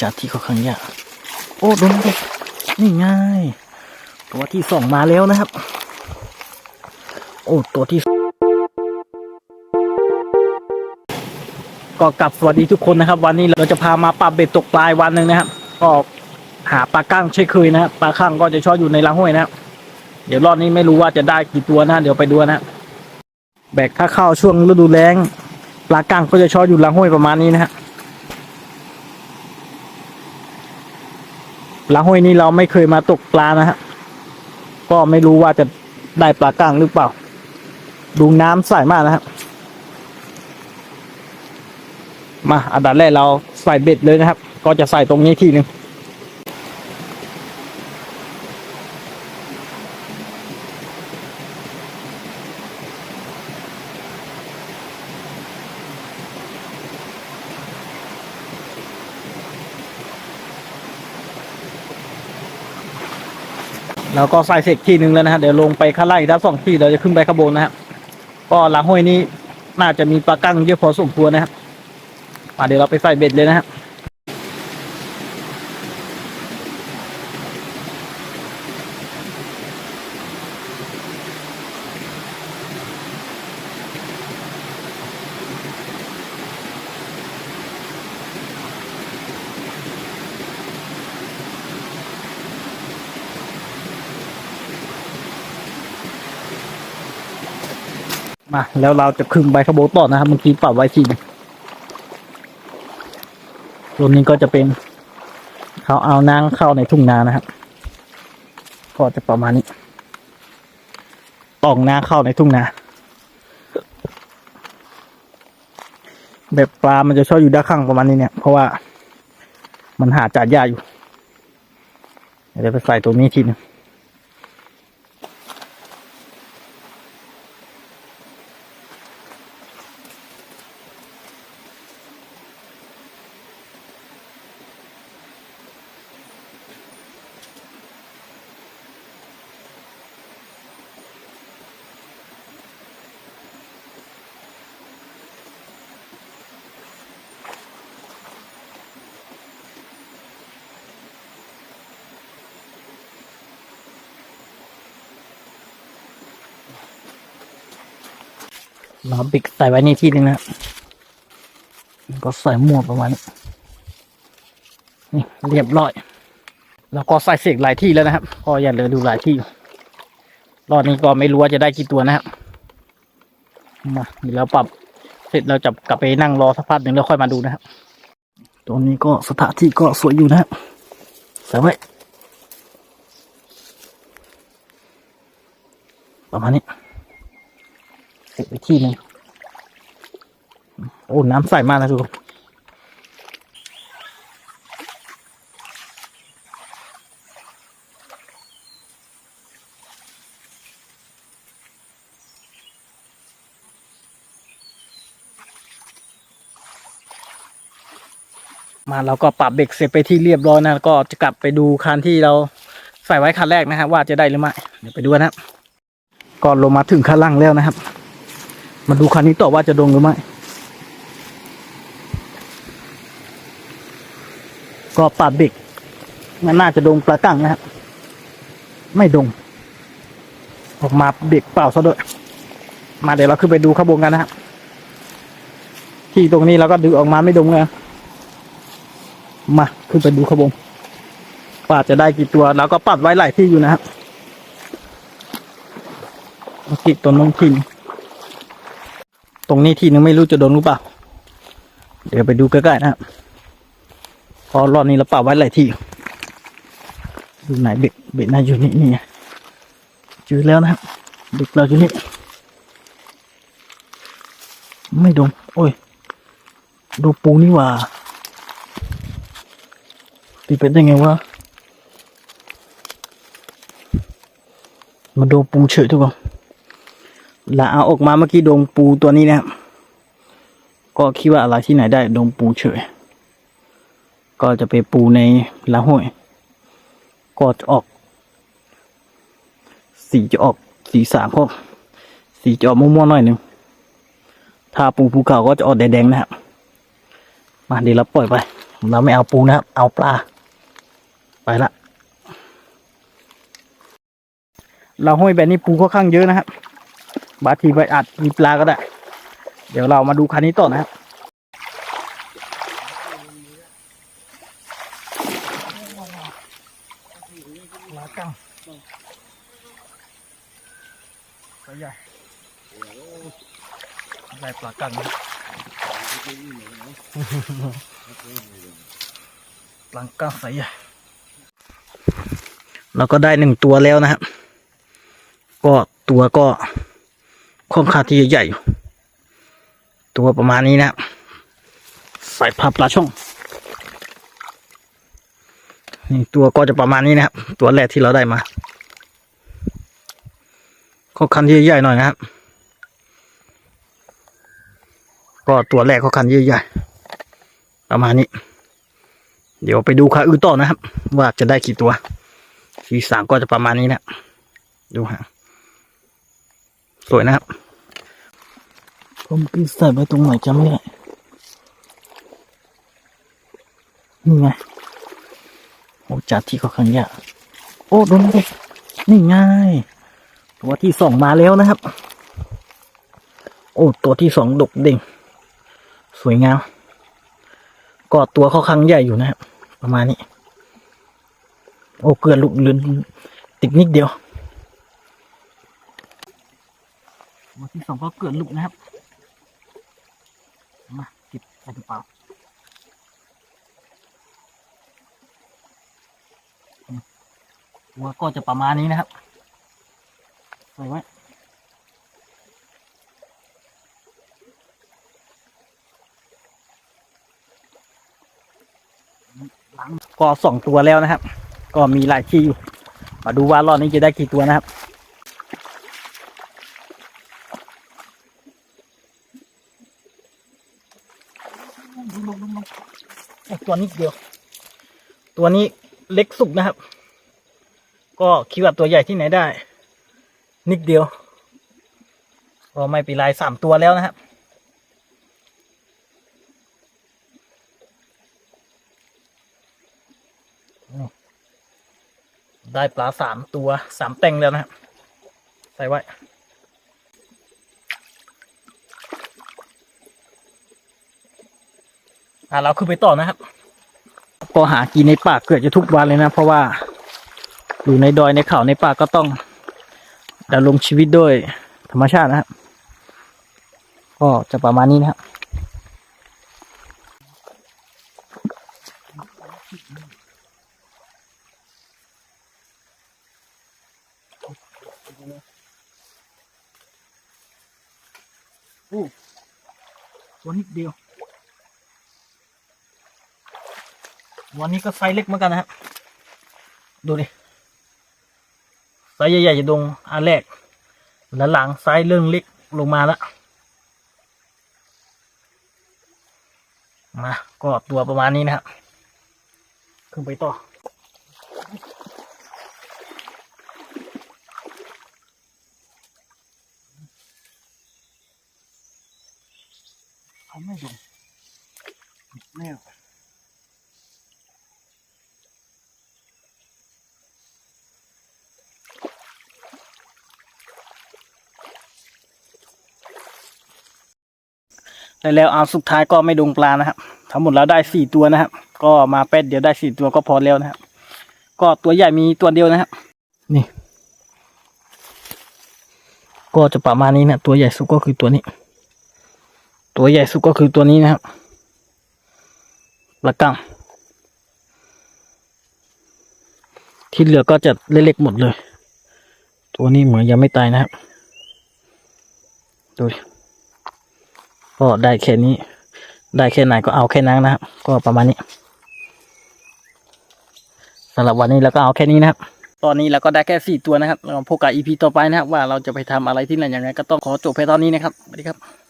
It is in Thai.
จากที่เขาขังยากโอ้โดนเด็กนี่ง่ายตัวที่สองมาแล้วนะครับ โอ้ตัวที่ก็กลับสวัสดีทุกคนนะครับ วันนี้เราจะพามาปรับเบ็ดตกปลายวันหนึ่งนะครับก็หาปลาก้างเช่นเคยนะครับปลาข้างก็จะชอบอยู่ในลำห้วยนะครับเดี๋ยวรอบนี้ไม่รู้ว่าจะได้กี่ตัวนะเดี๋ยวไปดูนะแบกค่าเข้าช่วงฤดูแล้งปลาก้างก็จะชอบอยู่ลำห้วยประมาณนี้นะฮะ ลำห้วยนี้เราไม่เคยมาตกปลานะฮะ ก็ไม่รู้ว่าจะได้ปลาก้างหรือเปล่า ดูน้ำใสมากนะครับ มาอันดับแรกเราใส่เบ็ดเลยนะครับ ก็จะใส่ตรงนี้ทีหนึ่ง แล้วก็ใส่เสกที่หนึ่งแล้วนะฮะเดี๋ยวลงไปข้างล่างอีกทั้งสองที่เราจะขึ้นไปข้างบนนะครับก็หลังห้วยนี้น่าจะมีปลากั้งเยอะพอสมควรนะครับมาเดี๋ยวเราไปใส่เบ็ดเลยนะครับ มาแล้วเราจะขึ้นใบขโบต่อนะครับเมื่อกี้ปรับไว้ทีหนึงตัวนี้ก็จะเป็นเขาเอานางเข้าในทุ่งนานะครับก็จะประมาณนี้ตองนาเข้าในทุ่งนา แบบปลา มันจะชอบอยู่ด้านข้างประมาณนี้เนี่ย เพราะว่ามันหาจัดยากอยู่ เดี๋ยวไปใส่ตัวนี้ทีหนึง เราบิกใส่ไว้ในที่นึงนะก็ใส่หมวกประมาณนี้นี่เรียบร้อย แล้วก็ใส่เสกหลายที่แล้วนะครับ ก็อย่าเหลือดูหลายที่ รอบนี้ก็ไม่รู้ว่าจะได้กี่ตัวนะครับ มาเดี๋ยวเราปรับ เสร็จเราจะกลับไปนั่งรอสักพักหนึ่งแล้วค่อยมาดูนะครับตรงนี้ก็สถานที่ก็สวยอยู่นะครับใส่ไว้ประมาณนี้ เก็บไว้ที่หนึงโอ้ น้ำใสมากนะทุกคนมาเราก็ปรับเบรกเสร็จไปที่เรียบร้อยนะก็จะกลับไปดูคันที่เราใส่ไว้คันแรกนะครับว่าจะได้หรือไม่เดี๋ยวไปดูนะครับก่อนลงมาถึงข้างล่างแล้วนะครับ มาดูคันนี้ต่อว่าจะดงหรือไม่ ก็ปรับเบรกมันน่าจะดงปลากั้งนะครับ ไม่ดง ออกมาเบรกเปล่าซะด้วยมาเดี๋ยวเราขึ้นไปดูขบวนกันนะครับ ที่ตรงนี้เราก็ดึงออกมาไม่ดงเลยมาขึ้นไปดูขบวนว่าจะได้กี่ตัวเราก็ปัดไว้หลายที่อยู่นะครับมาติดต้นนงทิน ตรงนี้ที่นึงไม่รู้จะโดนหรือเปล่า เดี๋ยวไปดูใกล้ๆนะครับพอรอบนี้เราปรับไว้หลายที่ดูไหนเบ็ดเบ็ดน่าอยู่นี่นี่ไงเจอแล้วนะครับเบ็ดเราอยู่นี่ไม่โดนโอ้ยดูปูนี่ว่าตีเป็นได้ไงวะมาดูปูเฉยทุกคน หลาเอาออกมาเมื่อกี้ดงปูตัวนี้นะครับ ก็คิดว่าอะไรที่ไหนได้ดงปูเฉย ก็จะไปปูในละห้วยก็จะออก สีจะออกสีสามพวกสีจะออกม่วงๆหน่อยหนึ่งถ้าปูภูเขาก็จะออกแดงๆนะครับ มาเดี๋ยวเราปล่อยไป เราไม่เอาปูนะครับ เอาปลา ไปละ เราห้อยแบบนี้ปูค่อนข้างเยอะนะครับ บางทีไปอัดมีปลาก็ได้ เดี๋ยวเรามาดูคันนี้ต่อนะครับปลากังตัวใหญ่ได้ปลากังนะปลากังใสใหญ่เราก็ได้หนึ่งตัวแล้วนะครับ ก็ตัวก็ ค่อนข้างที่จะใหญ่ ตัวประมาณนี้นะครับใส่ผ้าปลาช่องนี่ตัวก็จะประมาณนี้นะครับ ตัวแรกที่เราได้มาก็คันที่ใหญ่ๆหน่อยนะครับ ก็ตัวแรกก็คันใหญ่ๆประมาณนี้ เดี๋ยวไปดูคันอื่นต่อนะครับ ว่าจะได้กี่ตัวสีสามก็จะประมาณนี้นะ ดูฮะ สวยนะครับ ผมกินใส่ไปตรงไหนจำไม่ได้นี่ไงโอ้จัดที่เขาขังยากโอ้โดนเลยนี่ง่ายตัวที่สองมาแล้วนะครับ โอ้ตัวที่สองดกเด่ง สวยงามก็ตัวเขาคังใหญ่อยู่นะครับประมาณนี้ โอ้เกลือลุกลืนติดนิดเดียว ตัวที่สองก็เกลือลุกนะครับ มาเก็บใส่กระเป๋าตัวก็จะประมาณนี้นะครับใส่ไว้ก็สองตัวแล้วนะครับ ก็มีหลายที่อยู่มาดูว่ารอบนี้จะได้กี่ตัวนะครับ โอ้ ตัวนี้เดียว ตัวนี้เล็กสุดนะครับ ก็คิดว่าตัวใหญ่ที่ไหนได้ นิดเดียวก็ไม่ป็นไรสามตัวแล้วนะครับ ได้ปลาสามตัวสามแต่งแล้วนะครับ ใส่ไว้อ่าเราขึ้นไปต่อนะครับ ก็หากินในป่าเกือบจะทุกวันเลยนะ เพราะว่าอยู่ในดอยในเขาในป่าก็ต้องดำรงชีวิตด้วยธรรมชาตินะครับก็จะประมาณนี้นะครับโอ้ตัวนิดเดียว วันนี้ก็ไซส์เล็กเหมือนกันนะครับดูดิไซส์ใหญ่ๆจะดงอันแรกแล้วหลังไซส์เรื่องเล็กลงมาแล้วมาก็ตัวประมาณนี้นะครับขึ้นไปต่อเขาไม่ลงไม่ แล้วแล้วเอาสุดท้ายก็ไม่ดงปลานะครับทั้งหมดแล้วได้สี่ตัวนะครับ ก็มาเป็ดเดียวได้สี่ตัวก็พอแล้วนะครับ ก็ตัวใหญ่มีตัวเดียวนะครับ นี่ ก็จะประมาณนี้นะตัวใหญ่สุดก็คือตัวนี้ ตัวใหญ่สุดก็คือตัวนี้นะครับลากังที่เหลือก็จะเล็กๆหมดเลย ตัวนี้เหมือนยังไม่ตายนะครับ ดูดิ ก็ได้แค่นี้ ได้แค่ไหนก็เอาแค่นั้นนะครับ ก็ประมาณนี้สำหรับวันนี้เราก็เอาแค่นี้นะครับตอนนี้เราก็ได้แค่สี่ตัวนะครับเราพบกับอีพีต่อไปนะครับว่าเราจะไปทำอะไรที่ไหนอย่างไรก็ต้องขอจบแค่ตอนนี้นะครับสวัสดีครับ